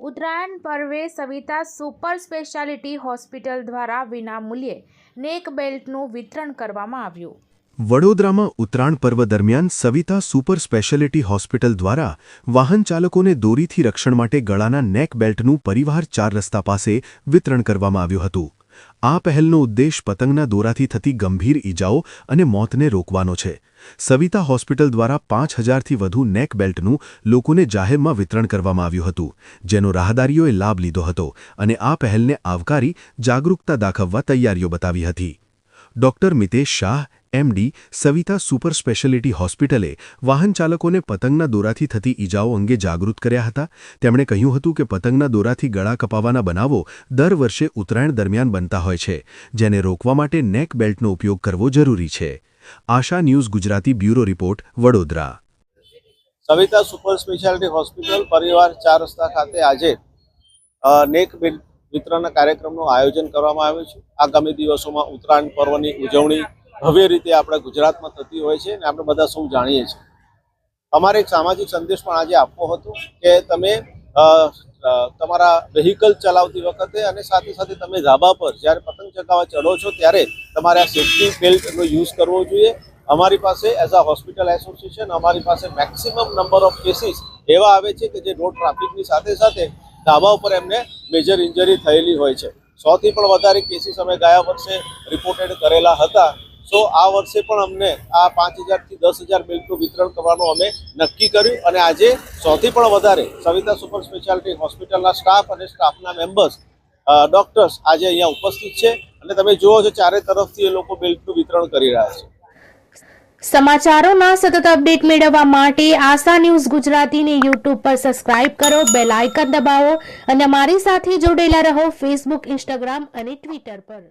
ઉત્તરાયણ પર્વે Savita super speciality hospital દ્વારા વિનામૂલ્યે નેક બેલ્ટનું વિતરણ કરવામાં આવ્યું. વડોદરામાં ઉત્તરાયણ પર્વ દરમિયાન સવિતા સુપર સ્પેશિયાલિટી હોસ્પિટલ દ્વારા વાહન ચાલકોને દોરીથી રક્ષણ માટે ગળાના નેક બેલ્ટનું પરિવાર ચાર રસ્તા પાસે વિતરણ કરવામાં આવ્યું હતું. આ પહેલનો ઉદ્દેશ પતંગના દોરાથી થતી ગંભીર ઈજાઓ અને મોતને રોકવાનો છે. સવિતા હોસ્પિટલ દ્વારા પાંચ હજારથી વધુ નેક બેલ્ટનું લોકોને જાહેરમાં વિતરણ કરવામાં આવ્યું હતું, જેનો રાહદારીઓએ લાભ લીધો હતો અને આ પહેલને આવકારી જાગરૂકતા દાખવવા તૈયારીઓ બતાવી હતી. Doctor Mitesh Shah MD Savita super specialty હોસ્પિટલે વાહન ચાલકોને પતંગના દોરાથી થતી ઈજાઓ અંગે જાગૃત કર્યા હતા. તેમણે કહ્યું હતું કે પતંગના દોરાથી ગળા કપાવાના બનાવો દર વર્ષે ઉત્તરાયણ દરમિયાન બનતા હોય છે, જેને રોકવા માટે નેક બેલ્ટનો ઉપયોગ કરવો જરૂરી છે. Asha news Gujarati bureau report, Vadodara. Savita super specialty hospital પરિવાર ચાર રસ્તા ખાતે આજે નેક બેલ્ટ વિતરણના કાર્યક્રમનું આયોજન કરવામાં આવ્યું છે. આગામી દિવસોમાં ઉત્તરાયણ પર્વની ઉજવણી ભવ્ય રીતે આપણા ગુજરાતમાં થતી હોય છે અને આપણે બધા સૌ જાણીએ છીએ. અમારે એક સામાજિક સંદેશ પણ આજે આપવો હતો કે તમે તમારા વેહિકલ ચલાવતી વખતે અને સાથે સાથે તમે ધાબા પર જ્યારે પતંગ ચગાવવા ચડો છો ત્યારે તમારે આ સેફ્ટી બેલ્ટનો યુઝ કરવો જોઈએ. અમારી પાસે એઝ અ હોસ્પિટલ એસોસિએશન અમારી પાસે મેક્સિમમ નંબર ઓફ કેસીસ એવા આવે છે કે જે રોડ ટ્રાફિકની સાથે સાથે ધાબા ઉપર એમને મેજર ઇન્જરી થયેલી હોય છે. સોથી પણ વધારે કેસીસ અમે ગયા વર્ષે રિપોર્ટેડ કરેલા હતા. સો આ વર્ષે પણ અમને આ પાંચ હજારથી દસ હજાર બેલ્ટનું વિતરણ કરવાનું અમે નક્કી કર્યું અને આજે સૌથી પણ વધારે સવિતા સુપર સ્પેશિયાલિટી હોસ્પિટલના સ્ટાફ અને સ્ટાફના મેમ્બર્સ ડોક્ટર્સ આજે અહીંયા ઉપસ્થિત છે અને તમે જુઓ છો ચારે તરફથી એ લોકો બેલ્ટનું વિતરણ કરી રહ્યા છે. સમાચારોના સતત અપડેટ મેળવવા માટે આશા ન્યૂઝ ગુજરાતીને યુટ્યુબ પર સબસ્ક્રાઇબ કરો, બેલ આઇકન દબાવો અને અમારી સાથે જોડેલા રહો ફેસબુક, ઇન્સ્ટાગ્રામ અને ટ્વિટર પર.